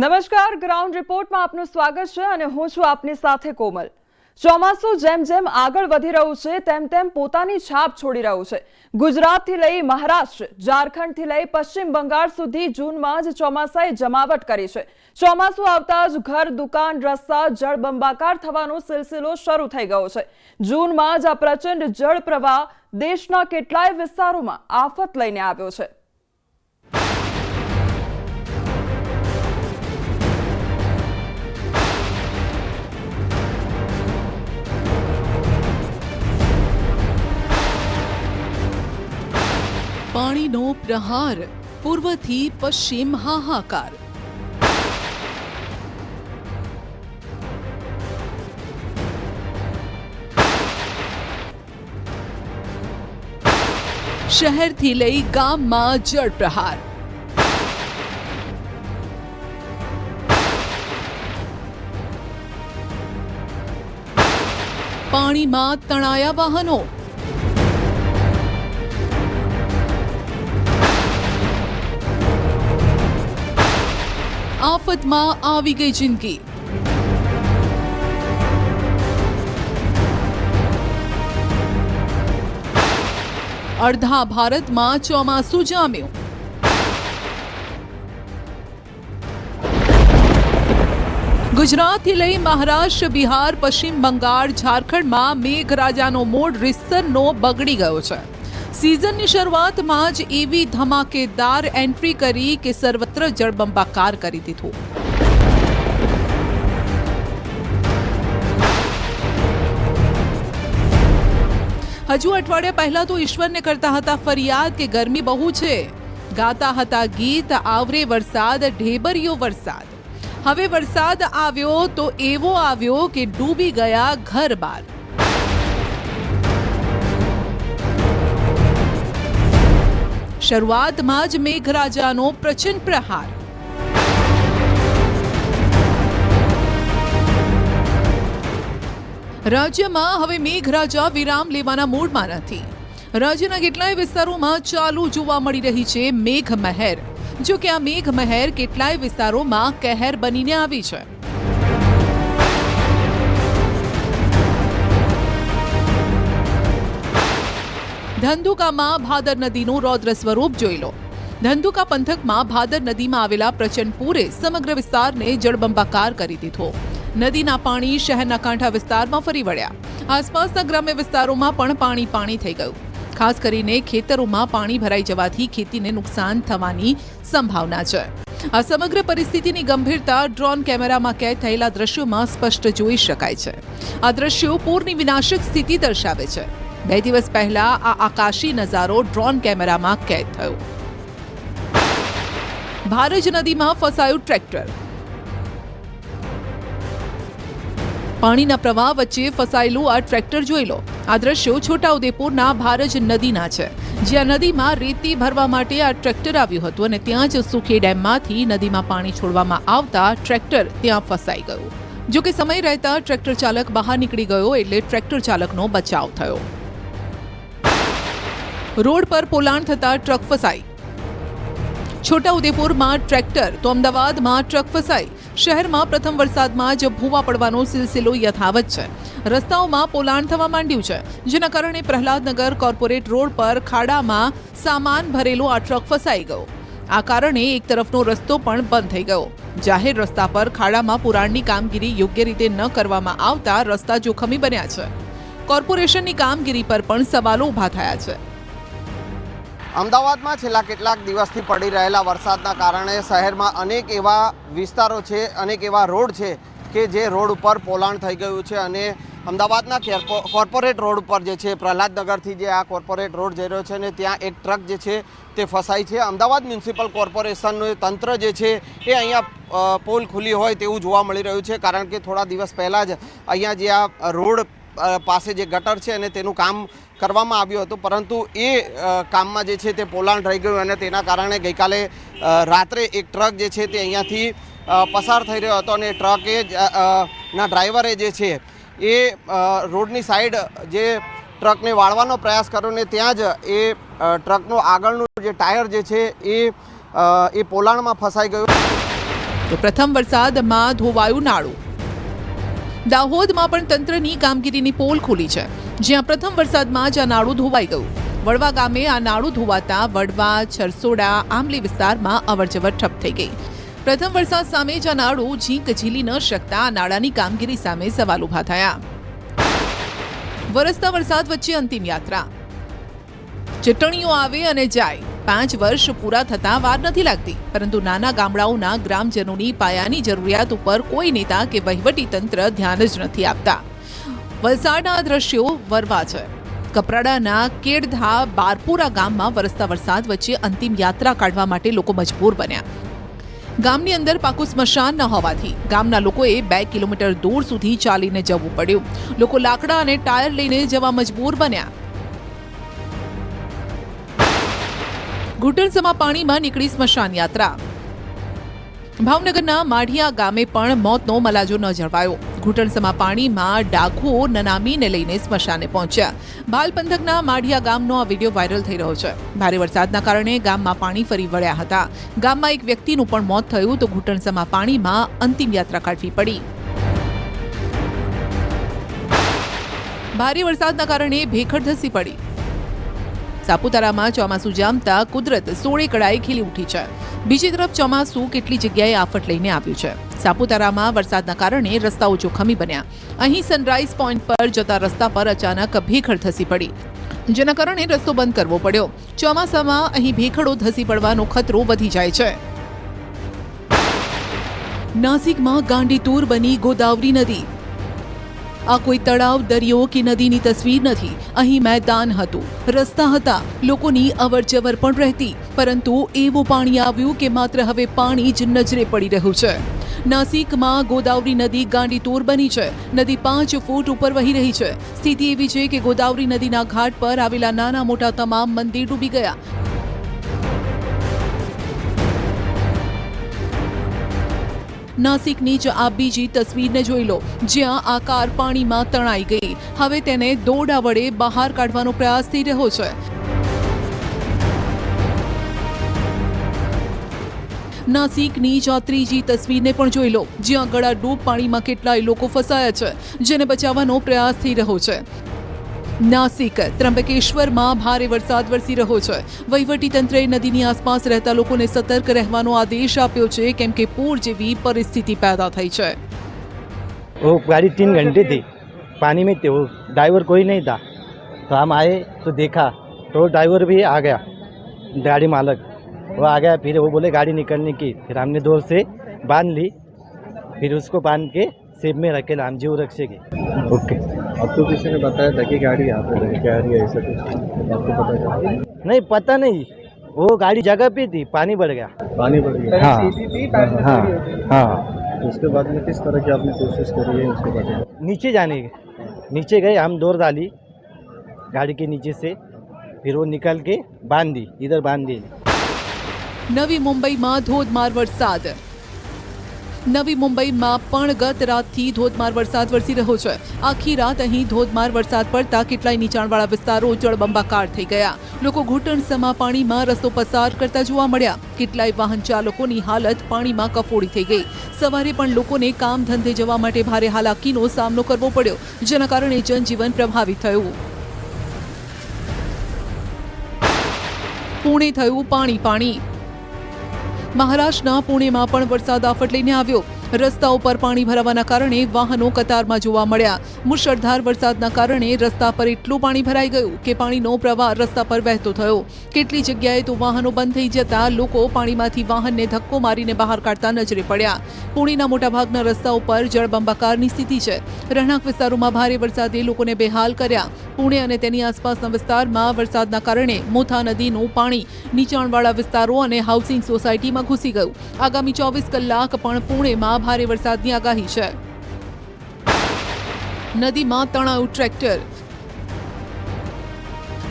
નમસ્કાર, ગ્રાઉન્ડ રિપોર્ટમાં આપનું સ્વાગત છે અને હું છું આપની સાથે કોમલ. ચોમાસું જેમ જેમ આગળ વધી રહ્યું છે, તેમ તેમ પોતાની છાપ છોડી રહ્યું છે. ગુજરાતથી લઈ મહારાષ્ટ્ર, ઝારખંડથી લઈ પશ્ચિમ બંગાળ સુધી જૂનમાં જ ચોમાસાએ જમાવટ કરી છે. ચોમાસું આવતા જ ઘર, દુકાન, રસ્તા જળબંબાકાર થવાનો સિલસિલો શરૂ થઈ ગયો છે. જૂનમાં જ આ પ્રચંડ જળ પ્રવાહ દેશના કેટલાય વિસ્તારોમાં આફત લઈને આવ્યો છે. પાણીનો પ્રહાર પૂર્વથી પશ્ચિમ હાહાકાર. શહેરથી લઈ ગામમાં જળ પ્રહાર. પાણીમાં તણાયા વાહનો આફતમાં આવી ગઈ જિંદગી. અડધા ભારતમાં ચોમાસું જામ્યું. ગુજરાતથી લઈ મહારાષ્ટ્ર, બિહાર, પશ્ચિમ બંગાળ, ઝારખંડમાં મેઘરાજાનો મૂળ રીતસરનો બગડી ગયો છે. સિઝનની શરૂઆતમાં જ એવી ધમાકેદાર એન્ટ્રી કરી કે સર્વત્ર જળબંબાકાર કરી દીધું. હજુ અઠવાડિયા પહેલા તો ઈશ્વરને કરતા હતા ફરિયાદ કે ગરમી બહુ છે. ગાતા હતા ગીત, આવરે વરસાદ, ઢેબરિયો વરસાદ. હવે વરસાદ આવ્યો તો એવો આવ્યો કે ડૂબી ગયા ઘર બાર. શરૂઆતમાં જ મેઘરાજાનો પ્રચંડ પ્રહાર. રાજ્યમાં હવે મેઘરાજા વિરામ લેવાના મૂડમાં નથી. રાજ્યના કેટલાય વિસ્તારોમાં ચાલુ જોવા મળી રહી છે મેઘ મહેર જો કે આ મેઘ મહેર કેટલાય વિસ્તારોમાં કહેર બનીને આવી છે. ધંધુકામાં ભાદર નદીનું રૌદ્ર સ્વરૂપ જોઈ લો. ધંધુકા પંથકમાં ભાદર નદીમાં આવેલા પ્રચંડ પૂરે સમગ્ર વિસ્તારને જળબંબાકાર કરી દીધો. નદીના પાણી શહેરના કાંઠા વિસ્તારમાં ફરી વળ્યા. આસપાસના ગ્રામ્ય વિસ્તારોમાં પણ પાણી પાણી થઈ ગયું. ખાસ કરીને ખેતરોમાં પાણી ભરાઈ જવાથી ખેતીને નુકસાન થવાની સંભાવના છે. આ સમગ્ર પરિસ્થિતિની ગંભીરતા ડ્રોન કેમેરામાં કેદ થયેલા દ્રશ્યોમાં સ્પષ્ટ જોઈ શકાય છે. આ દ્રશ્યો પૂરની વિનાશક સ્થિતિ દર્શાવે છે. બે દિવસ પહેલા આ આકાશી નજારો ડ્રોન કેમેરામાં કેદ થયો. ભારજ નદીમાં ફસાયું ટ્રેક્ટર. પાણીના પ્રવાહ વચ્ચે ફસાયેલું આ ટ્રેક્ટર જોઈ લો. આ દ્રશ્યો છોટાઉદેપુરના ભારજ નદીના છે, જ્યાં નદીમાં રેતી ભરવા માટે આ ટ્રેક્ટર આવ્યું હતું અને ત્યાં જ સુખી ડેમમાંથી નદીમાં પાણી છોડવામાં આવતા ટ્રેક્ટર ત્યાં ફસાઈ ગયું. જોકે સમય રહેતા ટ્રેક્ટર ચાલક બહાર નીકળી ગયો એટલે ટ્રેક્ટર ચાલકનો બચાવ થયો. રોડ પર પોલાણ થતા ટ્રક ફસાઈ. છોટાઉદેપુરમાં ટ્રેક્ટર તો અમદાવાદમાં ટ્રક ફસાઈ. શહેરમાં પ્રથમ વરસાદમાં જ ભૂવા પડવાનો સિલસિલો યથાવત છે. રસ્તાઓમાં પોલાણ થવા માંડ્યું છે. જેના કારણે પ્રહલાદનગર કોર્પોરેટ રોડ પર ખાડામાં સામાન ભરેલો આ ટ્રક ફસાઈ ગયો. આ કારણે એક તરફનો રસ્તો પણ બંધ થઈ ગયો. જાહેર રસ્તા પર ખાડામાં પુરાણની કામગીરી યોગ્ય રીતે ન કરવામાં આવતા રસ્તા જોખમી બન્યા છે. કોર્પોરેશનની કામગીરી પર પણ સવાલો ઊભા થયા છે. અમદાવાદમાં છેલ્લા કેટલાક દિવસથી પડી રહેલા વરસાદના કારણે શહેરમાં અનેક એવા વિસ્તારો છે, અનેક એવા રોડ છે કે જે રોડ ઉપર પોલાણ થઈ ગયું છે અને અમદાવાદના કોર્પોરેટ રોડ ઉપર જે છે, પ્રહલાદનગરથી જે આ કોર્પોરેટ રોડ જઈ રહ્યો છે ને ત્યાં એક ટ્રક જે છે તે ફસાઈ છે. અમદાવાદ મ્યુનિસિપલ કોર્પોરેશનનું તંત્ર જે છે એ અહીંયા પોલ ખુલ્લી હોય તેવું જોવા મળી રહ્યું છે, કારણ કે થોડા દિવસ પહેલાં જ અહીંયા જે આ રોડ પાસે જે ગટર છે અને તેનું કામ કરવામાં આવ્યું હતું. પરંતુ એ કામમાં જે છે તે પોલાણ રહી ગયું અને તેના કારણે ગઈકાલે રાત્રે એક ટ્રક જે છે તે અહીંયાથી પસાર થઈ રહ્યો હતો અને ટ્રકે ના ડ્રાઈવરે જે છે એ રોડની સાઈડ જે ટ્રકને વાળવાનો પ્રયાસ કર્યો ને ત્યાં જ એ ટ્રકનું આગળનું જે ટાયર જે છે એ એ પોલાણમાં ફસાઈ ગયું. પ્રથમ વરસાદમાં ધોવાયું નાળું. દાહોદમાં પણ તંત્રની કામગીરીની પોલ ખુલી છે. જ્યાં પ્રથમ વરસાદમાં જ આ નાળું ધોવાઈ ગયું. વડવા ગામે આ નાળું ધોવાતા વડવા, છરસોડા, આંબલી વિસ્તારમાં અવરજવર ઠપ થઈ ગઈ. પ્રથમ વરસાદ સામે જ આ નાળું ઝીંક ઝીલી ન શકતા આ નાળાની કામગીરી સામે સવાલ ઊભા થયા. વરસતા વરસાદ વચ્ચે અંતિમ યાત્રા. ચટણીઓ આવે અને જાય. પાંચ વર્ષ પૂરા થતા વાર નથી લાગતી. પરંતુ નાના ગામડાઓના ગ્રામજનોની પાયાની જરૂરિયાત ઉપર કોઈ નેતા કે તંત્ર ધ્યાન જ નથી આપતા. વલસાડના દ્રશ્યો વરવા છે. કપરાડાના કેડધા બારપુરા ગામમાં વરસતા વરસાદ વચ્ચે અંતિમ યાત્રા કાઢવા માટે લોકો મજબૂર બન્યા. ગામની અંદર પાકું સ્મશાન ન હોવાથી ગામના લોકોએ બે કિલોમીટર દૂર સુધી ચાલીને જવું પડ્યું. લોકો લાકડા અને ટાયર લઈને જવા મજબૂર બન્યા. ઘૂંટણસમા પાણીમાં નીકળી સ્મશાન યાત્રા. ભાવનગરના માઢિયા ગામે પણ મોતનો મલાજો ન જળવાયો. ઘૂંટણસમા પાણીમાં ડાઘો નનામીને લઈને સ્મશાને પહોંચ્યા. ભાલ માઢિયા ગામનો આ વીડિયો વાયરલ થઈ રહ્યો છે. ભારે વરસાદના કારણે ગામમાં પાણી ફરી વળ્યા હતા. ગામમાં એક વ્યક્તિનું પણ મોત થયું તો ઘૂંટણસમા પાણીમાં અંતિમ યાત્રા કાઢવી પડી. ભારે વરસાદના કારણે ભેખડ ધસી પડી. સાપુતારામાં ચોમાસું જામતા કુદરત સોળે કળાએ ખીલી ઉઠી છે. બીજી તરફ ચોમાસું કેટલી જગ્યાએ આફત લઈને આવ્યું છે. સાપુતારામાં વરસાદના કારણે રસ્તાઓ જોખમી બન્યા. અહીં સનરાઈઝ પોઈન્ટ પર જતા રસ્તા પર અચાનક ભેખડ ધસી પડી. જેના કારણે રસ્તો બંધ કરવો પડ્યો. ચોમાસામાં અહીં ભેખડો ધસી પડવાનો ખતરો વધી જાય છે. નાસિકમાં ગાંડીતુર બની ગોદાવરી નદી. આ કોઈ તળાવ, દરિયો કે નદીની તસવીર નથી. અહીં મેદાન હતું. રસ્તા હતા. લોકોની અવરજવર પણ રહેતી. પરંતુ એવું પાણી આવ્યું કે માત્ર હવે પાણી જ નજરે પડી રહ્યું છે. નાસિકમાં ગોદાવરી નદી ગાંડીતોર બની છે. નદી પાંચ ફૂટ ઉપર વહી રહી છે. સ્થિતિ એવી છે કે ગોદાવરી નદીના ઘાટ પર આવેલા નાના મોટા તમામ મંદિર ડૂબી ગયા. નાસિકની જ આ બીજી તસવીરને જોઈ લો. જ્યાં આ કાર પાણીમાં તણાઈ ગઈ. હવે તેને દોડા વડે બહાર કાઢવાનો પ્રયાસ થઈ રહ્યો છે. નાસિકની જ આ ત્રીજી તસવીરને પણ જોઈ લો. જ્યાં ગળા ડૂબ પાણીમાં કેટલાય લોકો ફસાયા છે, જેને બચાવવાનો પ્રયાસ થઈ રહ્યો છે. નાસિક ત્રંબકેશ્વરમાં ભારે વરસાદ વરસી રહ્યો છે વહીવટી તંત્રએ નદીની આસપાસ રહેતા લોકોને સતર્ક રહેવાનો આદેશ આપ્યો છે કેમ કે પૂર જેવી પરિસ્થિતિ પેદા થઈ છે वो गाड़ी तीन घंटे थी पानी में थे वो ड्राइवर कोई नहीं था तो हम आए तो देखा तो ड्राइवर भी आ गया गाड़ी मालक वो आ गया फिर वो बोले गाड़ी निकलने की फिर हमने दूर से बांध ली फिर उसको बांध के सेब में रखे हम जीव रक्षेंगे ओके आपको किसी ने बताया था कि गाड़ी यहाँ पे लगी क्या रही है ऐसा कुछ आपको पता चला नहीं पता नहीं वो गाड़ी जगह पे थी पानी बढ़ गया पानी भर गया हाँ हाँ हाँ उसके बाद में किस तरह की आपने कोशिश करी है उसके बाद में? नीचे जाने नीचे गए हम दौड़ डाली गाड़ी के नीचे से फिर वो निकल के बांध दी इधर बांध दी નવી મુંબઈમાં ધોધમાર વરસાદ નવી મુંબઈમાં પણ ગત રાતથી ધોધમાર વરસાદ વરસી રહ્યો છે. આખી રાત અહીં ધોધમાર વરસાદ પડતા કેટલાય નીચાણવાળા વિસ્તારો જળબંબાકાર થઈ ગયા. લોકો ઘૂંટણસમા પાણીમાં રસ્તો પસાર કરતા જોવા મળ્યા. કેટલાય વાહન ચાલકોની હાલત પાણીમાં કફોડી થઈ ગઈ. સવારે પણ લોકોને કામ ધંધે જવા માટે ભારે હાલાકીનો સામનો કરવો પડ્યો, જેના કારણે જનજીવન પ્રભાવિત થયું. પુણે થયું પાણી પાણી. મહારાષ્ટ્રના પુણેમાં પણ વરસાદ આફટ લઈને આવ્યો. રસ્તાઓ પર પાણી ભરાવાના કારણે વાહનો કતારમાં જોવા મળ્યા. મુશળધાર વરસાદના કારણે રસ્તા પર એટલું પાણી ભરાઈ ગયું કે પાણીનો પ્રવાહ રસ્તા પર વહેતો થયો. કેટલી જગ્યાએ તો વાહનો બંધ થઈ જતા લોકો પાણીમાંથી વાહનને ધક્કો મારીને બહાર કાઢતા નજરે પડ્યા. પુણેના મોટાભાગના રસ્તાઓ પર જળબંબાકારની સ્થિતિ છે. રહેણાંક વિસ્તારોમાં ભારે વરસાદે લોકોને બેહાલ કર્યા. પુણે અને તેની આસપાસના વિસ્તારમાં વરસાદના કારણે મોથા નદીનું પાણી નીચાણવાળા વિસ્તારો અને હાઉસિંગ સોસાયટીમાં ઘૂસી ગયું. આગામી ચોવીસ કલાક પણ પુણેમાં ભારે વરસાદની આગાહી છે. નદીમાં તણાયું ટ્રેક્ટર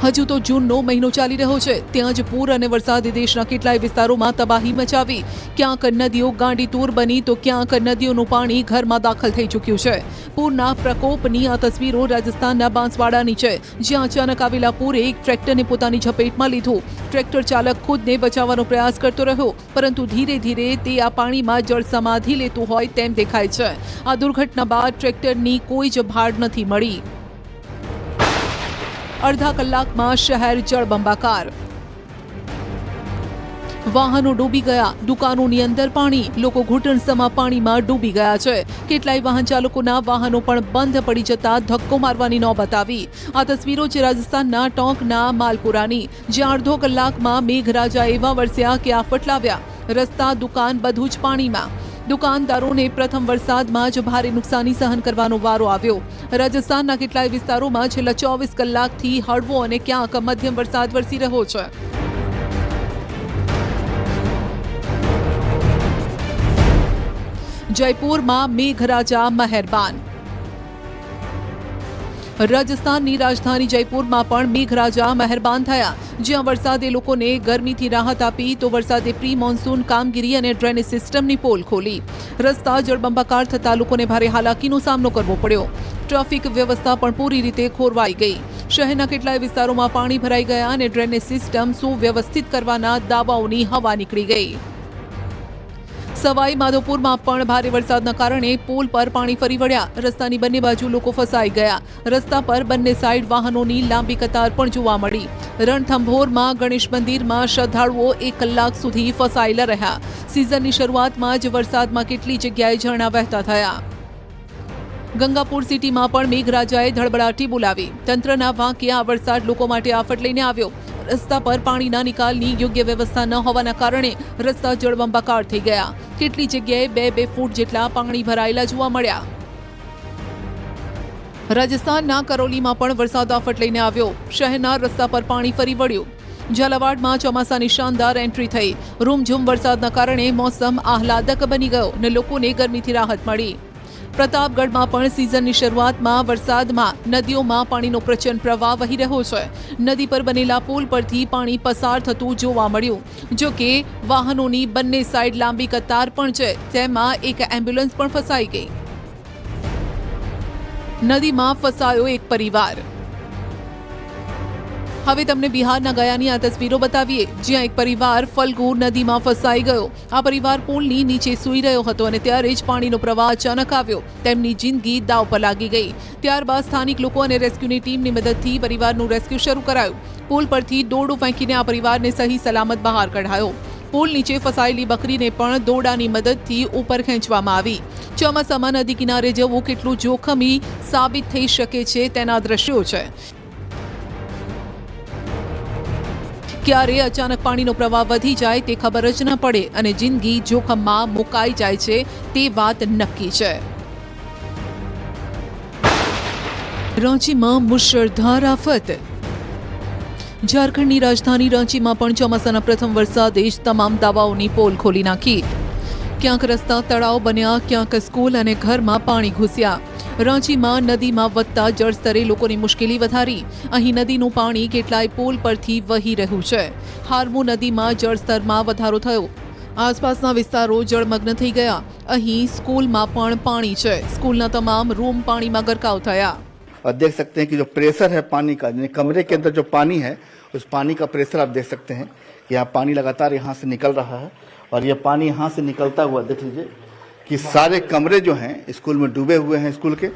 હજુ તો જૂનનો મહિનો ચાલી રહ્યો છે. ત્યાં જ પૂર અને વરસાદે દેશના કેટલાય વિસ્તારોમાં તબાહી મચાવી. ક્યાંક નદીઓ ગાંડીતૂર બની, તો ક્યાંક નદીઓનું પાણી ઘરમાં દાખલ થઈ ચૂક્યું છે. પૂરના પ્રકોપની આ તસવીરો રાજસ્થાનના બાંસવાડાની છે. જ્યાં અચાનક આવેલા પૂરે એક ટ્રેક્ટરને પોતાની ઝપેટમાં લીધું. ટ્રેક્ટર ચાલક ખુદને બચાવવાનો પ્રયાસ કરતો રહ્યો, પરંતુ ધીરે ધીરે તે આ પાણીમાં જળ સમાધિ લેતું હોય તેમ દેખાય છે. આ દુર્ઘટના બાદ ટ્રેક્ટરની કોઈ જ ભાડ નથી મળી. અડધા કલાકમાં શહેર જળબંબાકાર વાહનો ડૂબી ગયા. દુકાનોની અંદર પાણી. લોકો ઘૂંટણસમાં પાણીમાં ડૂબી ગયા છે. કેટલાય વાહન ચાલકોના વાહનો પણ બંધ પડી જતા ધક્કો મારવાની નોબત આવી આ તસવીરો છે રાજસ્થાનના ટોંકના માલપુરાની. જ્યાં અડધો કલાકમાં મેઘરાજા એવા વરસ્યા કે આફટ લાવ્યા રસ્તા, દુકાન બધું જ પાણીમાં. દુકાનદારોને પ્રથમ વરસાદમાં જ ભારે નુકસાની સહન કરવાનો વારો આવ્યો. રાજસ્થાનના કેટલાય વિસ્તારોમાં છેલ્લા ચોવીસ કલાકથી હળવો અને ક્યાંક મધ્યમ વરસાદ વરસી રહ્યો છે. જયપુરમાં મેઘરાજા મહેરબાન. રાજસ્થાનની રાજધાની જયપુરમાં પણ મેઘરાજા મહેરબાન થયા. જ્યાં વરસાદે લોકોને ગરમીથી રાહત આપી, તો વરસાદે પ્રી મોન્સૂન કામગીરી અને ડ્રેનેજ સિસ્ટમની પોલ ખોલી. રસ્તા જળબંબાકાર થતા લોકોને ભારે હાલાકીનો સામનો કરવો પડ્યો. ટ્રાફિક વ્યવસ્થા પણ પૂરી રીતે ખોરવાઈ ગઈ. શહેરના કેટલાય વિસ્તારોમાં પાણી ભરાઈ ગયા અને ડ્રેનેજ સિસ્ટમ સુવ્યવસ્થિત કરવાના દાવાઓની હવા નીકળી ગઈ. સવાઈ માધોપુરમાં પણ ભારે વરસાદના કારણે પુલ પર પાણી ફરી વળ્યા. રસ્તાની બંને બાજુ લોકો ફસાઈ ગયા. રસ્તા પર બંને સાઈડ વાહનોની લાંબી કતાર પણ જોવા મળી. રણથંભોરમાં ગણેશ મંદિરમાં શ્રદ્ધાળુઓ એક કલાક સુધી ફસાયેલા રહ્યા. સિઝનની શરૂઆતમાં જ વરસાદમાં કેટલી જગ્યાએ ઝરણા વહેતા થયા. ગંગાપુર સિટીમાં પણ મેઘરાજાએ ધડબડાટી બોલાવી. તંત્રના વાંકે આ વરસાદ લોકો માટે આફત લઈને આવ્યો. રસ્તા પર પાણીના નિકાલની યોગ્ય વ્યવસ્થા ન હોવાના કારણે રસ્તા જળબંબાકાર થઈ ગયા. કેટલી જગ્યાએ બે બે ફૂટ જેટલા પાણી ભરાયેલા જોવા મળ્યા. રાજસ્થાનના કરોલીમાં પણ વરસાદ આફટ લઈને આવ્યો. શહેરના રસ્તા પર પાણી ફરી વળ્યું. ઝાલાવાડમાં ચોમાસાની શાનદાર એન્ટ્રી થઈ. રૂમઝૂમ વરસાદના કારણે મોસમ આહલાદક બની ગયો અને લોકોને ગરમીથી રાહત મળી. પ્રતાપગઢમાં પણ સિઝનની શરૂઆતમાં વરસાદમાં નદીઓમાં પાણીનો પ્રચંડ પ્રવાહ વહી રહ્યો છે. નદી પર બનેલા પુલ પરથી પાણી પસાર થતું જોવા મળ્યું. જો કે વાહનોની બંને સાઈડ લાંબી કતાર પણ છે. તેમાં એક એમ્બ્યુલન્સ પણ ફસાઈ ગઈ. નદીમાં ફસાયો એક પરિવાર. હવે તમને બિહારના ગયાની આ તસવીરો બતાવીએ, જ્યાં એક પરિવાર ફલ્ગુ નદીમાં ફસાઈ ગયો. આ પરિવાર પુલની નીચે સૂઈ રહ્યો હતો અને ત્યારે જ પાણીનો પ્રવાહ અચાનક આવ્યો. તેમની જિંદગી દાવ પર લાગી ગઈ. ત્યારબાદ સ્થાનિક લોકો અને રેસ્ક્યુની ટીમની મદદથી પરિવારનું રેસ્ક્યુ શરૂ કરાયું. પુલ પરથી દોરડું ફેંકીને આ પરિવારને સહી સલામત બહાર કઢાયો. પુલ નીચે ફસાયેલી બકરીને પણ દોરડાની મદદથી ઉપર ખેંચવામાં આવી. ચોમાસામાં નદી કિનારે જવું કેટલું જોખમી સાબિત થઈ શકે છે તેના દ્રશ્યો છે. ક્યારે અચાનક પાણીનો પ્રવાહ વધી જાય તે ખબર જ ન પડે અને જિંદગી જોખમમાં મુકાઈ જાય છે તે વાત નક્કી છે. રાંચીમાં મુશળધાર આફત. ઝારખંડની રાજધાની રાંચીમાં પણ ચોમાસાના પ્રથમ વરસાદે જ તમામ દાવાઓની પોલ ખોલી નાખી. ક્યાંક રસ્તા તળાવ બન્યા, ક્યાંક સ્કૂલ અને ઘરમાં પાણી ઘૂસ્યા. રાંચીમાં નદીમાં વધતા જળસ્તરે લોકોની મુશ્કેલી વધારી અહીં નદીનું પાણી કેટલાય પુલ પરથી વહી રહ્યું છે હારમુ નદીમાં જળસ્તરમાં વધારો થયો આસપાસના વિસ્તારો જળમગ્ન થઈ ગયા અહીં સ્કૂલમાં પણ પાણી છે સ્કૂલના તમામ રૂમ પાણીમાં ગરકાવ થયા और देख सकते हैं कि जो प्रेशर है पानी का यानी कमरे के अंदर जो पानी है उस पानी का प्रेशर आप देख सकते हैं कि यहाँ पानी लगातार यहाँ से निकल रहा है और ये पानी यहाँ से निकलता हुआ देख लीजिए कि सारे कमरे जो हैं स्कूल में डूबे हुए हैं स्कूल के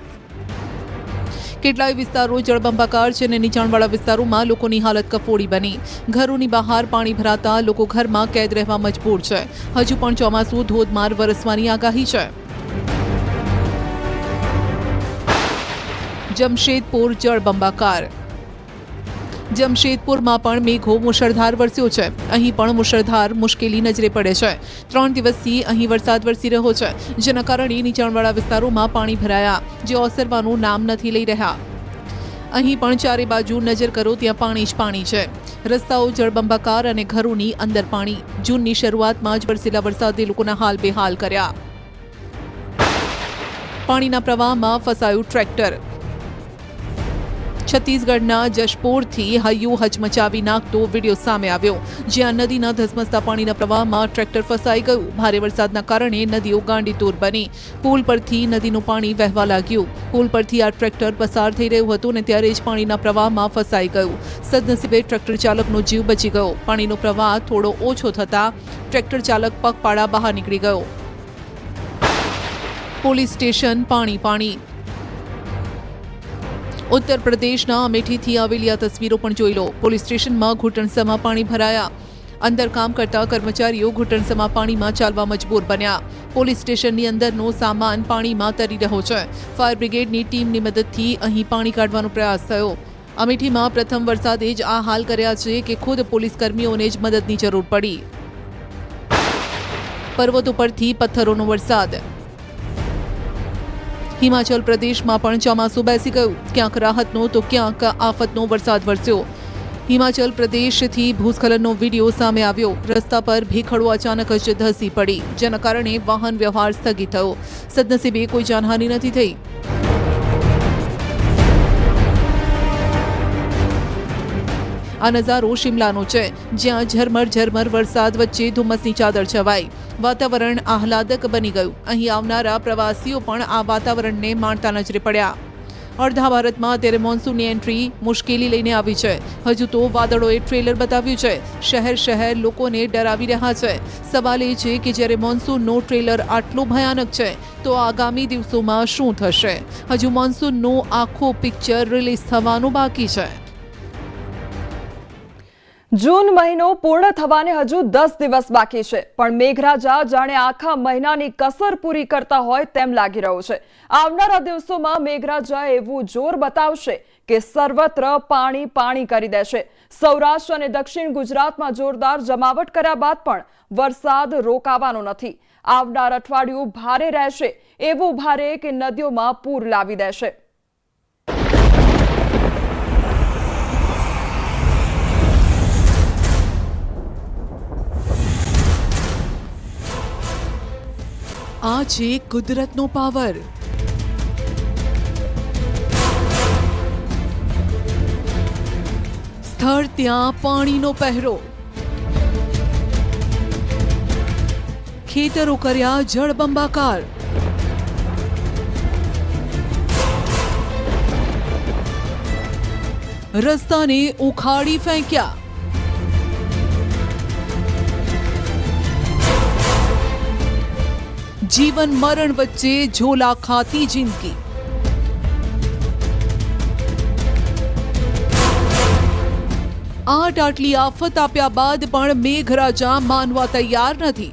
કેટલાય વિસ્તારો જળબંબાકાર છે અને નીચાણવાળા વિસ્તારોમાં લોકોની હાલત કફોડી બની ઘરોની બહાર પાણી ભરાતા લોકો ઘરમાં કેદ રહેવા મજબૂર છે હજુ પણ ચોમાસું ધોધમાર વરસવાની આગાહી છે જમશેદપુર જળબંબાકાર જમશેદપુરમાં પણ મેઘો મુશળધાર વરસ્યો છે. અહીં પણ મુશળધાર, મુશ્કેલી નજરે પડે છે. ત્રણ દિવસથી અહીં વરસાદ વરસી રહ્યો છે. જેના કારણે નીચાણવાળા વિસ્તારોમાં પાણી ભરાયા, જે ઓસરવાનું નામ નથી લઈ રહ્યા. અહીં પણ ચારે બાજુ નજર કરો, ત્યાં પાણી જ પાણી છે. રસ્તાઓ જળબંબાકાર અને ઘરોની અંદર પાણી. જૂનની શરૂઆતમાં જ વરસેલા વરસાદે લોકોના હાલ બેહાલ કર્યા. પાણીના પ્રવાહમાં ફસાયું ટ્રેક્ટર. છત્તીસગઢના જશપુરથી હૈયું હચમચાવી નાખતો વીડિયો સામે આવ્યો. જ્યાં નદીના ધસમસતા પાણીના પ્રવાહમાં ટ્રેક્ટર ફસાઈ ગયું. ભારે વરસાદના કારણે નદીઓ ગાંડીતૂર બની. પુલ પરથી નદીનું પાણી વહેવા લાગ્યું. પુલ પરથી આ ટ્રેક્ટર પસાર થઈ રહ્યું હતું અને ત્યારે જ પાણીના પ્રવાહમાં ફસાઈ ગયું. સદનસીબે ટ્રેક્ટર ચાલકનો જીવ બચી ગયો. પાણીનો પ્રવાહ થોડો ઓછો થતાં ટ્રેક્ટર ચાલક પગપાળા બહાર નીકળી ગયો. પોલીસ સ્ટેશન પાણી પાણી. ઉત્તર પ્રદેશના અમેઠીથી આવેલી આ તસવીરો પણ જોઈ લો. પોલીસ સ્ટેશનમાં ઘૂંટણસમાં પાણી ભરાયા. અંદર કામ કરતા કર્મચારીઓ ઘૂંટણસમાં પાણીમાં ચાલવા મજબૂર બન્યા. પોલીસ સ્ટેશનની અંદરનો સામાન પાણીમાં તરી રહ્યો છે. ફાયર બ્રિગેડની ટીમની મદદથી અહીં પાણી કાઢવાનો પ્રયાસ થયો. અમેઠીમાં પ્રથમ વરસાદે જ આ હાલ કર્યા છે કે ખુદ પોલીસ કર્મીઓને જ મદદની જરૂર પડી. પર્વતો પરથી પથ્થરોનો વરસાદ. હિમાચલ પ્રદેશમાં પણ ચોમાસું બેસી ગયું. ક્યાંક રાહતનો તો ક્યાંક આફતનો વરસાદ વરસ્યો. હિમાચલ પ્રદેશથી ભૂસ્ખલનનો વીડિયો સામે આવ્યો. રસ્તા પર ભીખડો અચાનક જ ધસી પડી. જેના કારણે વાહન વ્યવહાર સ્થગિત થયો. સદનસીબે કોઈ જાનહાનિ નથી થઈ. આ નજારો શિમલાનો છે. જ્યાં ઝરમર ઝરમર વરસાદ વચ્ચે ધુમ્મસની ચાદર છવાઈ. વાતાવરણ આહલાદક બની ગયું. અહીં આવનારા પ્રવાસીઓ પણ આ વાતાવરણને માણતા નજરે પડ્યા. અડધા ભારતમાં અત્યારે મોન્સૂનની એન્ટ્રી મુશ્કેલી લઈને આવી છે. હજુ તો વાદળોએ ટ્રેલર બતાવ્યું છે. શહેર શહેર લોકોને ડરાવી રહ્યા છે. સવાલ એ છે કે જ્યારે મોન્સૂનનો ટ્રેલર આટલો ભયાનક છે, તો આગામી દિવસોમાં શું થશે? હજુ મોન્સૂનનું આખું પિક્ચર રિલીઝ થવાનું બાકી છે. જૂન મહિનો પૂર્ણ થવાને હજુ દસ દિવસ બાકી છે. પણ મેઘરાજા જાણે આખા મહિનાની કસર પૂરી કરતા હોય તેમ લાગી રહ્યું છે. આવનારા દિવસોમાં મેઘરાજા એવું જોર બતાવશે કે સર્વત્ર પાણી પાણી કરી દેશે. સૌરાષ્ટ્ર અને દક્ષિણ ગુજરાતમાં જોરદાર જમાવટ કર્યા બાદ પણ વરસાદ રોકાવાનો નથી. આવનાર અઠવાડિયું ભારે રહેશે. એવું ભારે કે નદીઓમાં પૂર લાવી દેશે. આ છે કુદરતનો પાવર. સ્થળ ત્યાં પાણીનો પહેરો. ખેતરો કર્યા જળબંબાકાર. રસ્તાને ઉખાડી ફેંક્યા. જીવન મરણ વચ્ચે ઝોલા ખાતી જિંદગી. આટ આટલી આફત આપ્યા બાદ પણ મેઘરાજા માનવા તૈયાર નથી.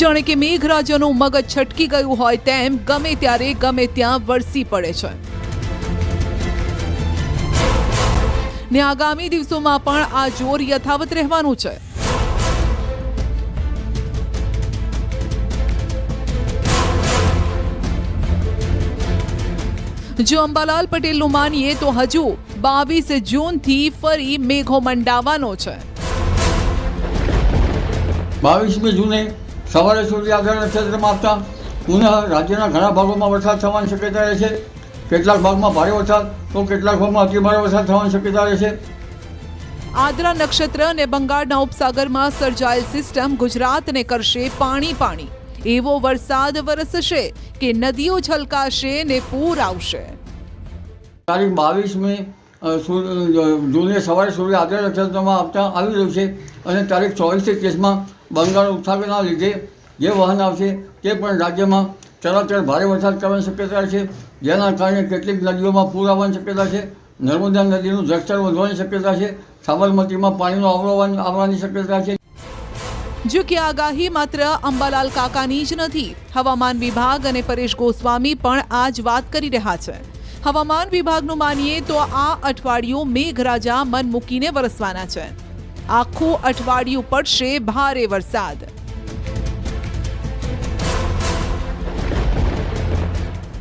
જાણે કે મેઘરાજાનું મગજ છટકી ગયું હોય તેમ ગમે ત્યારે ગમે ત્યાં વરસી પડે છે. ને આગામી દિવસોમાં પણ આ જોર યથાવત રહેવાનું છે. જો અંબાલાલ પટેલનું માનીએ તો હજુ બાવીસ જૂનથી ફરી મેઘો મંડાવાનો છે. બાવીસમી જૂને સવારે સૂર્યાગ્રહ નક્ષત્રમાં આવતા પુનઃ રાજ્યના ઘણા ભાગોમાં વરસાદ થવાની શક્યતા રહે છે. કેટલાક ભાગમાં ભારે વરસાદ તો કેટલાક ભાગમાં અતિ ભારે વરસાદ થવાની શક્યતા રહેશે આદ્રા નક્ષત્ર અને બંગાળના ઉપસાગરમાં સર્જાયેલ સિસ્ટમ ગુજરાતને કરશે પાણી પાણી. એવો વરસાદ વરસશે કે નદીઓ છલકાશે ને પૂર આવશે. તારીખ બાવીસમી જૂને સવારે સૂર્ય આગ્રહ નક્ષત્રમાં આપતા આવી રહ્યું છે અને તારીખ ચોવીસથી ત્રીસમાં બંગાળ ઉપસાગરના લીધે જે વાહન આવશે તે પણ રાજ્યમાં ચરાચર ભારે વરસાદ કરવાની શક્યતા છે. જેના કારણે કેટલીક નદીઓમાં પૂર આવવાની શક્યતા છે, નર્મદા નદીનું જળસ્તર વધવાની શક્યતા છે, સાબરમતીમાં પાણીનો આવવાની આવવાની શક્યતા છે. જો કે આગાહી માત્ર અંબાલાલ કાકાની જ નથી. હવામાન વિભાગ અને પરેશ ગોસ્વામી પણ આ જ વાત કરી રહ્યા છે. હવામાન વિભાગનું માનીએ તો આ અઠવાડિયું મેઘરાજા મન મૂકીને વરસવાના છે. આખું અઠવાડિયું પડશે ભારે વરસાદ.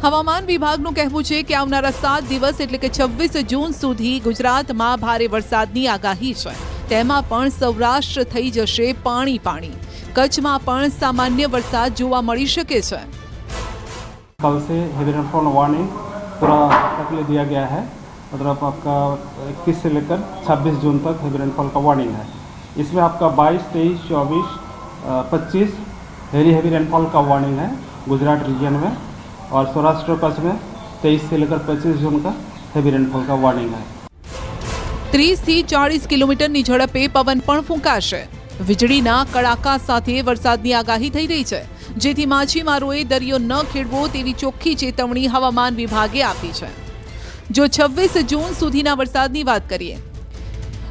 હવામાન વિભાગનું કહેવું છે કે આવનારા સાત દિવસ એટલે કે છવ્વીસ જૂન સુધી ગુજરાતમાં ભારે વરસાદની આગાહી છે તેમાં પણ સૌરાષ્ટ્ર થઈ જશે પાણી પાણી કચ્છમાં પણ સામાન્ય વરસાદ જોવા મળી શકે છે कल से हेवी रेनफॉल वार्निंग पूरा तक ले दिया गया है मतलब आपका 21 से लेकर 26 जून तक हेवी रेनफॉल का वार्निंग है इसमें आपका 22, 23, 24, पच्चीस वेरी हेवी रेनफॉल का वार्निंग है गुजरात रीजन में और सौराष्ट्र कच्छ में 23 से लेकर 25 जून का हेवी रेनफॉल का वार्निंग है ત્રીસથી ચાળીસ કિલોમીટરની ઝડપે પવન પણ ફૂંકાશે વીજળીના કડાકા સાથે વરસાદની આગાહી થઈ રહી છે જેથી માછીમારોએ દરિયો ન ખેડવો તેવી ચોખ્ખી ચેતવણી હવામાન વિભાગે આપી છે જો છવ્વીસ જૂન સુધીના વરસાદની વાત કરીએ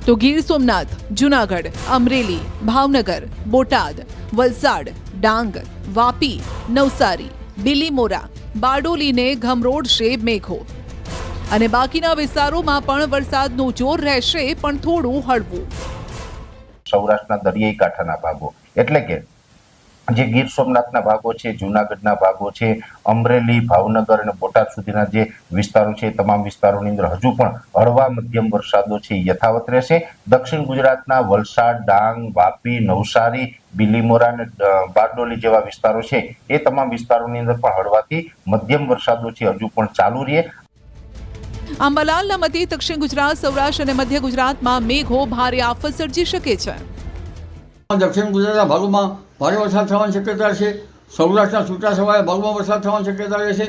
તો ગીર સોમનાથ જૂનાગઢ અમરેલી ભાવનગર બોટાદ વલસાડ ડાંગ વાપી નવસારી બિલીમોરા બારડોલીને ગમરોડશે મેઘો. અને બાકીના વિસ્તારોમાં પણ વરસાદનું જોર રહેશે, પણ થોડું હળવું. સૌરાષ્ટ્રના દરિયાઈ કાંઠાના ભાગો. એટલે કે જે ગીર સોમનાથના ભાગો છે જુનાગઢના ભાગો છે અમરેલી ભાવનગર અને બોટાદ સુધીના જે વિસ્તારો છે તમામ વિસ્તારોની અંદર હજુ પણ હળવા મધ્યમ વરસાદો છે યથાવત રહેશે. દક્ષિણ ગુજરાતના વલસાડ ડાંગ વાપી નવસારી બિલીમોરા અને બારડોલી જેવા વિસ્તારો છે એ તમામ વિસ્તારોની અંદર પણ હળવાથી મધ્યમ વરસાદો છે હજુ પણ ચાલુ રહે. અંબાલાલના મતે દક્ષિણ ગુજરાત સૌરાષ્ટ્ર અને મધ્ય ગુજરાતમાં મેઘો ભારે આફત સર્જી શકે છે. દક્ષિણ ગુજરાતના ભાગોમાં ભારે વરસાદ થવાની શક્યતા છે. સૌરાષ્ટ્રના છૂટાછવાયા ભાગોમાં વરસાદ થવાની શક્યતા રહેશે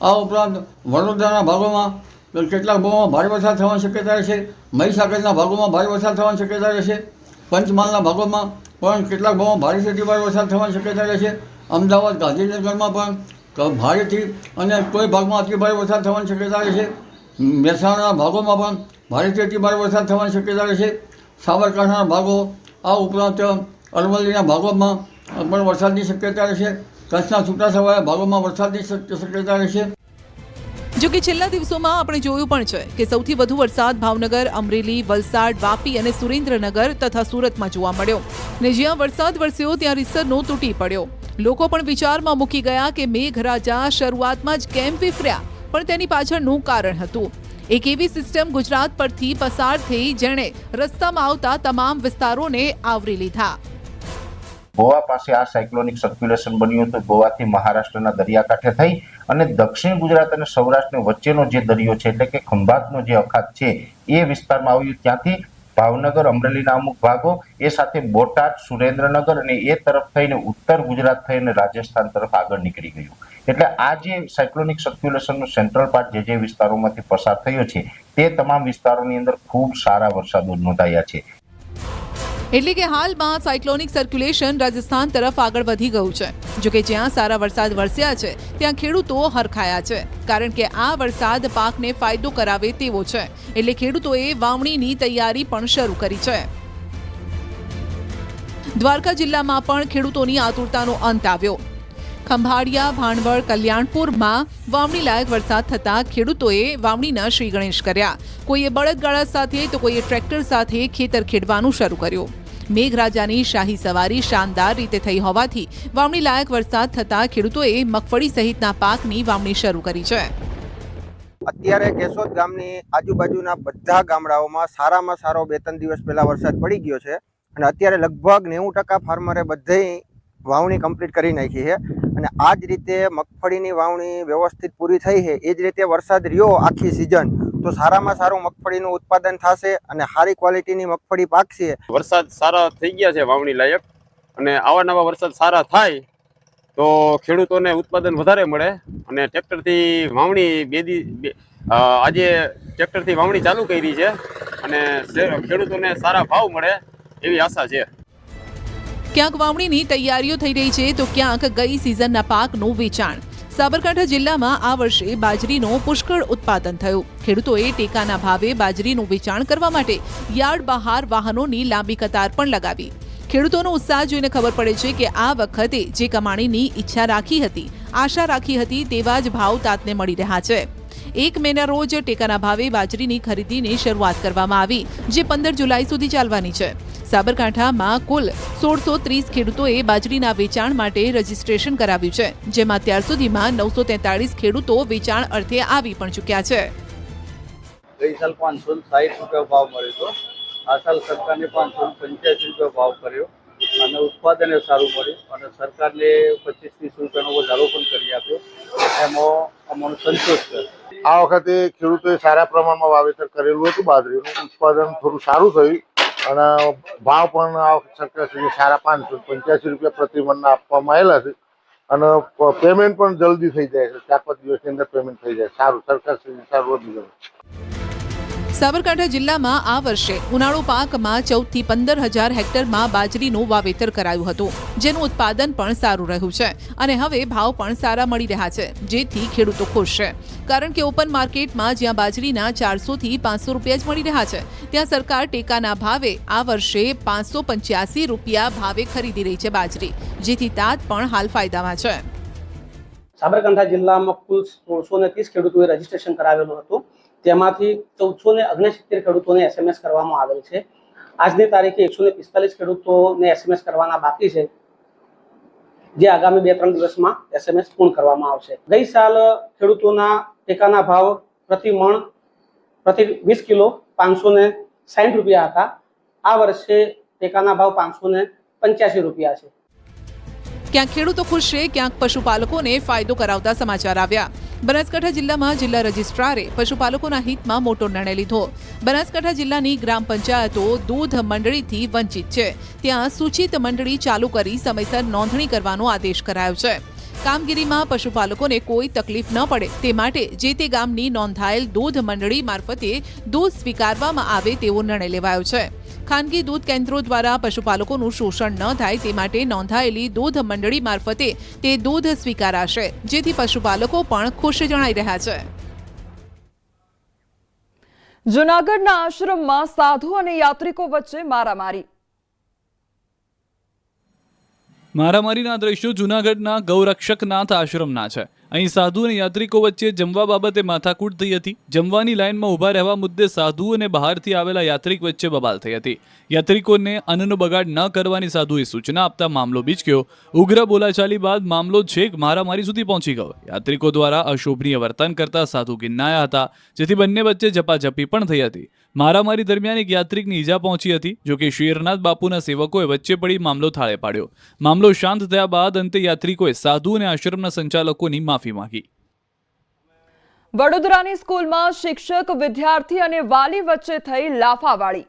આ ઉપરાંત વડોદરાના ભાગોમાં કેટલાક ભાગોમાં ભારે વરસાદ થવાની શક્યતા રહેશે મહીસાગરના ભાગોમાં ભારે વરસાદ થવાની શક્યતા રહેશે પંચમહાલના ભાગોમાં પણ કેટલાક ભાગોમાં ભારેથી ભારે વરસાદ થવાની શક્યતા રહેશે અમદાવાદ, ગાંધીનગરમાં પણ ભારેથી અને કોઈ ભાગમાં અતિ ભારે વરસાદ થવાની શક્યતા રહેશે મહેસાણાના ભાગોમાં પણ ભારેથી અતિ ભારે વરસાદ થવાની શક્યતા રહેશે સાબરકાંઠાના ભાગો આ ઉપરાંત અરવલ્લીના ભાગોમાં પણ વરસાદની શક્યતા રહેશે કચ્છના છૂટાછવાયા ભાગોમાં વરસાદની શક્યતા રહેશે જો કે છેલ્લા દિવસોમાં આપણે જોયું પણ છે કે સૌથી વધુ વરસાદ ભાવનગર, અમરેલી, વલસાડ, વાપી અને સુરેન્દ્રનગર તથા સુરતમાં જોવા મળ્યો. ને જ્યાં વરસાદ વરસ્યો ત્યાં રીસરનો તૂટી પડ્યો. લોકો પણ વિચારમાં મૂકી ગયા કે મેઘરાજા શરૂઆતમાં જ કેમ વિફર્યા, પણ તેની પાછળનું કારણ હતું. એક એવી સિસ્ટમ ગુજરાત પરથી પસાર થઈ જેણે રસ્તામાં આવતા તમામ વિસ્તારોને આવરી લીધા. ગોવા પાસે આ સાયક્લોનિક સર્ક્યુલેશન બન્યું હતું. ગોવાથી મહારાષ્ટ્રના દરિયાકાંઠે થઈ અને દક્ષિણ ગુજરાત અને સૌરાષ્ટ્ર વચ્ચેનો જે દરિયો છે, એટલે કે ખંભાતનો જે અખાત છે, એ વિસ્તારમાં આવ્યું. ત્યાંથી ભાવનગર અમરેલીના અમુક ભાગો, એ સાથે બોટાદ, સુરેન્દ્રનગર અને એ તરફ થઈને ઉત્તર ગુજરાત થઈને રાજસ્થાન તરફ આગળ નીકળી ગયું. એટલે આ જે સાયક્લોનિક સર્ક્યુલેશનનો સેન્ટ્રલ પાર્ટ જે જે વિસ્તારોમાંથી પસાર થયો છે, તે તમામ વિસ્તારોની અંદર ખૂબ સારા વરસાદો નોંધાયા છે. એટલે કે હાલમાં સાયક્લોનિક સર્ક્યુલેશન રાજસ્થાન તરફ આગળ વધી ગયું છે. જોકે જ્યાં સારા વરસાદ વરસ્યા છે, ત્યાં ખેડૂતો હરખાયા છે. કારણ કે આ વરસાદ પાકને ફાયદો કરાવે તેવો છે. એટલે ખેડૂતોએ વાવણીની તૈયારી પણ શરૂ કરી છે. દ્વારકા જિલ્લામાં પણ ખેડૂતોની આતુરતાનો અંત આવ્યો. ખંભાળિયા, ભાણવડ, કલ્યાણપુરમાં વાવણી લાયક વરસાદ થતા ખેડૂતોએ વાવણીના શ્રી ગણેશ કર્યા. કોઈએ બળદગાડા સાથે તો કોઈએ ટ્રેક્ટર સાથે ખેતર ખેડવાનું શરૂ કર્યું. મેઘરાજાની શાહી સવારી શાનદાર રીતે થઈ હોવાથી વાવણી લાયક વરસાદ થતા ખેડૂતોએ મગફળી સહિતના પાકની વાવણી શરૂ કરી છે. અત્યારે કેશોદ ગામની આજુબાજુના બધા ગામડાઓમાં સારામાં સારો બે ત્રણ દિવસ પહેલા વરસાદ પડી ગયો છે. અને અત્યારે લગભગ નેવું ટકા ફાર્મરે બધે વાવણી કમ્પ્લીટ કરી નાખી છે. અને આ જ રીતે મગફળીની વાવણી વ્યવસ્થિત પૂરી થઈ છે. એ જ રીતે વરસાદ રહ્યો આખી સિઝન તો સારામાં સારું મગફળીનું ઉત્પાદન થશે અને સારી ક્વોલિટીની મગફળી પાકશે. વરસાદ સારા થઈ ગયા છે વાવણી લાયક. અને આવા નવા વરસાદ સારા થાય તો ખેડૂતોને ઉત્પાદન વધારે મળે અને ટ્રેક્ટરથી વાવણી બે આજે ટ્રેક્ટરથી વાવણી ચાલુ કરી છે અને ખેડૂતોને સારા ભાવ મળે એવી આશા છે. ક્યાંક વાવણીની તૈયારીઓ થઈ રહી છે તો ક્યાંક ગઈ સિઝનના પાકનું વેચાણ. સાબરકાંઠા જિલ્લામાં આ વર્ષે બાજરીનો પુષ્કળ ઉત્પાદન થયું. ખેડૂતોએ ટેકાના ભાવે બાજરીનું વેચાણ કરવા માટે યાર્ડ બહાર વાહનોની લાંબી કતાર પણ લગાવી. ખેડૂતોનો ઉત્સાહ જોઈને ખબર પડે છે કે આ વખતે જે કમાણીની ઈચ્છા રાખી હતી, આશા રાખી હતી તેવા જ ભાવ તાતને મળી રહ્યા છે. એક મેના રોજ ટેકાના ભાવે બાજરીની ખરીદીની શરૂઆત કરવામાં આવી, જે પંદર જુલાઈ સુધી ચાલવાની છે. સાબરકાંઠામાં કુલ સોળસો ત્રીસ ખેડૂતોએ બાજરીના વેચાણ માટે રજીસ્ટ્રેશન કરાવ્યું છે જેમાં અત્યાર સુધીમાં નવસો તેતાળીસ ખેડૂતો વેચાણ અર્થે આવી પણ ચૂક્યા છે. ગઈ સાલ પાંચસો સાઠ રૂપિયા ભાવ મળ્યો હતો. આ સાલ સરકારને પાંચસો પંચ્યાસી રૂપિયા ભાવ કર્યો. અને ઉત્પાદન સારું મળ્યું. અને સરકારને પચીસ ત્રીસ રૂપિયાનો વધારો પણ કરી આપ્યો. એમાં અમારો સંતોષ છે આ વખતે ખેડૂતોએ સારા પ્રમાણમાં વાવેતર કરેલું હતું બાજરીનું. ઉત્પાદન થોડું સારું થયું. અને ભાવ પણ આ સરકાર સુધી સારા પાંચસો, પંચ્યાસી રૂપિયા પ્રતિ આપવામાં આવેલા છે. અને પેમેન્ટ પણ જલ્દી થઈ જાય છે. ચાર પાંચ દિવસની અંદર પેમેન્ટ થઈ જાય. સારું, સરકાર સુધી સારું છે. સાબરકાંઠા જિલ્લામાં આ વર્ષે ઉનાળુ પાકમાં ચૌદથી પંદર હજાર હેક્ટરમાં બાજરીનું વાવેતર કરાયું હતું. જેનું ઉત્પાદન પણ સારું રહ્યું છે અને હવે ભાવ પણ સારા મળી રહ્યા છે, જેથી ખેડૂતો ખુશ છે. કારણ કે ઓપન માર્કેટમાં જ્યાં બાજરીના ચારસોથી પાંચસો રૂપિયા જ મળી રહ્યા છે, ત્યાં સરકાર ટેકાના ભાવે આ વર્ષે પાંચસો પંચ્યાસી રૂપિયા ભાવે ખરીદી રહી છે બાજરી, જેથી તાત પણ હાલ ફાયદામાં છે. સાબરકાંઠા જિલ્લામાં કુલ સોળસો ને ત્રીસ ખેડૂતોએ રજીસ્ટ્રેશન કરાવેલું હતું. તેમાંથી ચૌદસો ને ઓગણસિત્તેર ખેડૂતોને એસએમએસ કરવામાં આવેલ છે. આજની તારીખે એકસો ને પિસ્તાલીસ ખેડૂતોને એસએમએસ કરવાના બાકી છે, જે આગામી બે ત્રણ દિવસમાં એસએમએસ પૂર્ણ કરવામાં આવશે. ગઈ સાલ ખેડૂતોના ટેકાના ભાવ પ્રતિ મણ પ્રતિ વીસ કિલો પાંચસો ને સાઠ રૂપિયા હતા. આ વર્ષે ટેકાના ભાવ પાંચસો ને પંચ્યાસી રૂપિયા છે. ક્યાંક ખેડૂતો ખુશ છે ક્યાંક પશુપાલકોને ફાયદો કરાવતા સમાચાર આવ્યા. બનાસકાંઠા જિલ્લામાં જિલ્લા રજિસ્ટ્રારે પશુપાલકોના હિતમાં મોટો નિર્ણય લીધો. બનાસકાંઠા જિલ્લાની ગ્રામ પંચાયતો દૂધ મંડળીથી વંચિત છે. ત્યાં સૂચિત મંડળી ચાલુ કરી સમયસર નોંધણી કરવાનો આદેશ કરાયો છે. કામગીરીમાં પશુપાલકોને કોઈ તકલીફ ન પડે. તે માટે જે તે ગામની નોંધાયેલ દૂધ મંડળી મારફતે દૂધ સ્વીકારવામાં આવે તેવો નિર્ણય લેવાયો છે. ખાનગી દૂધ કેન્દ્રો દ્વારા પશુપાલકોનું શોષણ ન થાય તે માટે નોંધાયેલી દૂધ મંડળી મારફતે તે દૂધ સ્વીકારાશે, જેથી પશુપાલકો પણ ખુશ જણાઈ રહ્યા છે. જૂનાગઢના આશ્રમમાં સાધુ અને યાત્રિકો વચ્ચે મારામારી મારામારીના દ્રશ્યો જૂનાગઢના ગૌરક્ષકનાથ આશ્રમના છે. અહીં સાધુ અને યાત્રિકો વચ્ચે જમવા બાબતે માથાકૂટ થઈ હતી. જમવાની લાઇનમાં ઊભા રહેવા મુદ્દે સાધુ અને બહારથી આવેલા યાત્રિક વચ્ચે બબાલ થઈ હતી. યાત્રિકોને અન્નનો બગાડ ન કરવાની સાધુએ સૂચના આપતા મામલો બીચક્યો. ઉગ્ર બોલાચાલી બાદ મામલો છેક મારામારી સુધી પહોંચી ગયો. યાત્રિકો દ્વારા અશોભનીય વર્તન કરતા સાધુ ગિન્નાયા હતા, જેથી બંને વચ્ચે ઝપાઝપી પણ થઈ હતી. મારામારી દરમિયાન એક યાત્રિકની ઈજા પહોંચી હતી જોકે શેરનાથ બાપુના સેવકોએ વચ્ચે પડી મામલો થાળે પાડ્યો. મામલો શાંત થયા બાદ અંતે યાત્રિકોએ સાધુ અને આશ્રમના સંચાલકોની માફી માંગી. વડોદરાની સ્કૂલમાં શિક્ષક વિદ્યાર્થી અને વાલી વચ્ચે થઈ લાફાવાળી.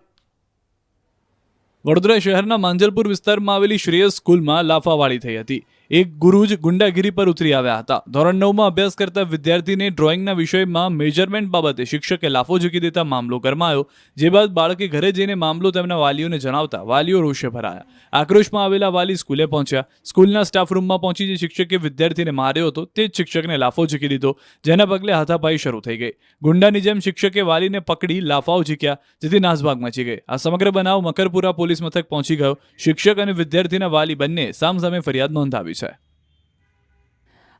વડોદરા શહેરના માંજલપુર વિસ્તારમાં આવેલી શ્રેયસ સ્કૂલમાં લાફાવાળી થઈ હતી. એક ગુરુ જ ગુંડાગીરી પર ઉતરી આવ્યા હતા. ધોરણ નવમાં અભ્યાસ કરતા વિદ્યાર્થીને ડ્રોઈંગના વિષયમાં મેજરમેન્ટ બાબતે શિક્ષકે લાફો ઝૂકી દેતા મામલો ગરમાયો, જે બાદ બાળકે ઘરે જઈને મામલો તેમના વાલીઓને જણાવતા વાલીઓ રોષે ભરાયા. આક્રોશમાં આવેલા વાલી સ્કૂલે પહોંચ્યા. સ્કૂલના સ્ટાફ રૂમમાં પહોંચી જે શિક્ષકે વિદ્યાર્થીને માર્યો હતો, તે જ શિક્ષકને લાફો ઝૂકી દીધો, જેના પગલે હાથાપાઈ શરૂ થઈ ગઈ. ગુંડાની જેમ શિક્ષકે વાલીને પકડી લાફાઓ ઝીક્યા, જેથી નાસભાગ મચી ગઈ. આ સમગ્ર બનાવ મકરપુરા પોલીસ મથક પહોંચી ગયો. શિક્ષક અને વિદ્યાર્થીના વાલી બંને સામસામે ફરિયાદ નોંધાવી છે.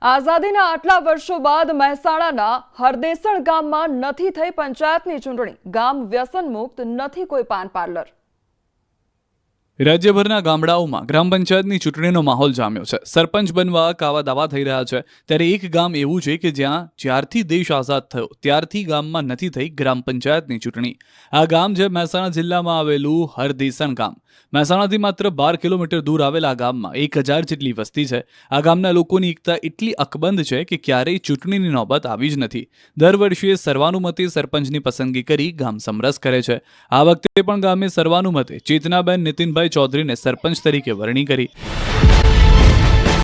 આઝાદીના આટલા વર્ષો બાદ મહેસાણાના હરદેસણ ગામમાં નથી થઈ પંચાયતની ચૂંટણી. ગામ વ્યસન મુક્ત નથી કોઈ પાન પાર્લર. રાજ્યભરના ગામડાઓમાં ગ્રામ પંચાયતની ચૂંટણીનો માહોલ જામ્યો છે. સરપંચ બનવા કાવા દાવા થઈ રહ્યા છે. ત્યારે એક ગામ એવું છે કે જ્યાં જ્યારથી દેશ આઝાદ થયો ત્યારથી ગામમાં નથી થઈ ગ્રામ પંચાયતની ચૂંટણી. આ ગામ છે મહેસાણા જિલ્લામાં આવેલું હરદેસણ ગામ. મહેસાણાથી માત્ર બાર કિલોમીટર દૂર આવેલા આ ગામમાં એક હજાર જેટલી વસ્તી છે. આ ગામના લોકોની એકતા એટલી અકબંધ છે કે ક્યારેય ચૂંટણીની નોબત આવી જ નથી. દર વર્ષે સર્વાનુમતે સરપંચની પસંદગી કરી ગામ સમરસ કરે છે. આ વખતે પણ ગામે સર્વાનુમતે ચેતનાબેન નીતિનભાઈ ચૌધરીને સરપંચ તરીકે વરણી કરી.